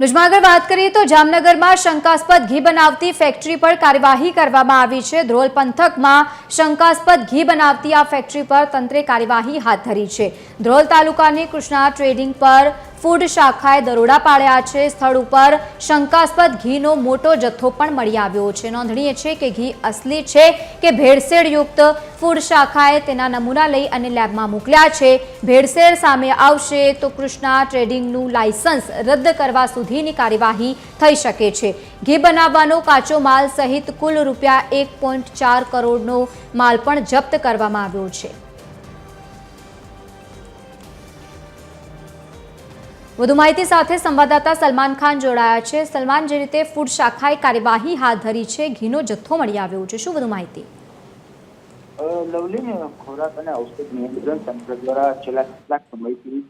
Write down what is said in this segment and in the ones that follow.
નુજમાં આગળ વાત કરીએ તો જામનગરમાં શંકાસ્પદ ઘી બનાવતી ફેક્ટરી પર કાર્યવાહી કરવામાં આવી છે. ધ્રોલ પંથકમાં શંકાસ્પદ ઘી બનાવતી આ ફેક્ટરી પર તંત્રે કાર્યવાહી હાથ ધરી છે. ધ્રોલ તાલુકાની કૃષ્ણા ટ્રેડિંગ પર ફૂડ શાખાએ દરોડા પાડ્યા છે. સ્થળ ઉપર શંકાસ્પદ ઘીનો મોટો જથ્થો પણ મળી આવ્યો છે. નોંધનીય છે કે ઘી અસલી છે કે ભેળસેળયુક્ત. ફૂડ શાખાએ તેના નમૂના લઈ અને લેબમાં મોકલ્યા છે. ભેળસેળ સામે આવશે તો કૃષ્ણા ટ્રેડિંગનું લાયસન્સ રદ કરવા સુધીની કાર્યવાહી થઈ શકે છે. ઘી બનાવવાનો કાચો માલ સહિત કુલ રૂપિયા એક કરોડનો માલ પણ જપ્ત કરવામાં આવ્યો છે. વધુ માહિતી સાથે સંવાદદાતા સલમાન ખાન જોડાયા છે. સલમાન જે રીતે ફૂડ શાખાએ કાર્યવાહી હાથ ધરી છે, ઘીનો જથ્થો મળી આવ્યો છે. શું વધુ માહિતી? લવલી ખોરાક અને ઔષધ નિયંત્રણ તંત્ર દ્વારા છેલ્લા કેટલાક સમયથી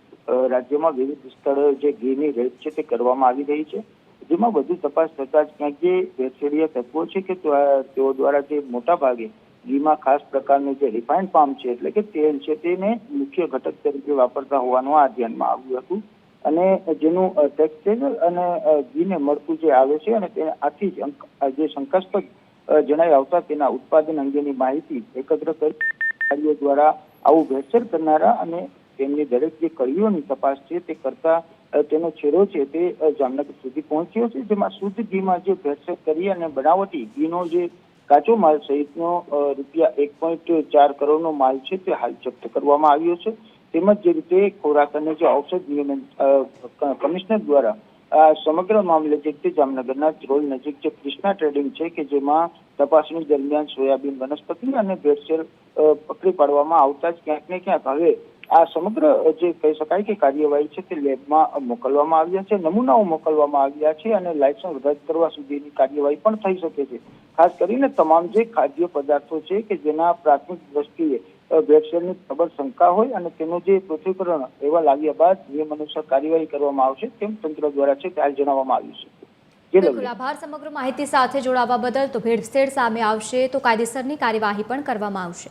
રાજ્યમાં વિવિધ સ્થળોએ જે ઘીની રેટ છે તે કરવામાં આવી રહી છે. જેમાં વધુ તપાસ થતા જ ક્યાંક જે ભેળસેળીય તત્વો છે કે તેઓ દ્વારા જે મોટા ભાગે ઘીમાં ખાસ પ્રકારનું જે રિફાઇન્ડ પામ છે, એટલે કે તેલ છે, તેને મુખ્ય ઘટક તરીકે વાપરતા હોવાનું આ ધ્યાનમાં આવ્યું હતું. અને જેનું ટેક્સટાઇલ અને ઘીને મળતું જે આવે છે અને તે આથી જ જે શંકાસ્પદ જણાય આવતા તેના ઉત્પાદન અંગેની માહિતી એકત્ર કરી કાર્યો દ્વારા આવું ભેળસેળ કરનારા અને તેમની દરેક જે કડીઓની તપાસ છે તે કરતા તેનો છેડો છે તે જામનગર સુધી પહોંચ્યો છે, જેમાં શુદ્ધ ઘીમાં જે ભેળસેળ કરી અને બનાવટી ઘીનો જે કાચો માલ સહિતનો રૂપિયા એક પોઈન્ટ ચાર કરોડનો માલ છે તે હાલ જપ્ત કરવામાં આવ્યો છે. તેમજ જે રીતે ખોરાક અને જે ઔષધ નિયમન કમિશનર દ્વારા આ સમગ્ર મામલે જે તે જામનગરના ધ્રોલ નજીક જે કૃષ્ણા ટ્રેડિંગ છે કે જેમાં તપાસણી દરમિયાન સોયાબીન વનસ્પતિ અને ભેળસેળ પકડી પાડવામાં આવતા જ ક્યાંક ને ક્યાંક હવે આ સમગ્ર જે કહી શકાય કે કાર્યવાહી છે તે લેબમાં મોકલવામાં આવ્યા છે, નમૂનાઓ મોકલવામાં આવ્યા છે અને લાયસન્સ રદ કરવા સુધીની કાર્યવાહી પણ થઈ શકે છે. ખાસ કરીને તમામ જે ખાદ્ય પદાર્થો છે કે જેના પ્રાથમિક દ્રષ્ટિએ ભેળસેળની પ્રબળ શંકા હોય અને તેનું જે પૃથ્વીકરણ એવા લાગ્યા બાદ નિયમ અનુસાર કાર્યવાહી કરવામાં આવશે તેમ તંત્ર દ્વારા છે ત્યારે જણાવવામાં આવ્યું છે. બિલકુલ, આભાર. સમગ્ર માહિતી સાથે જોડાવા બદલ તો ભેળસેળ સામે આવશે તો કાયદેસરની કાર્યવાહી પણ કરવામાં આવશે.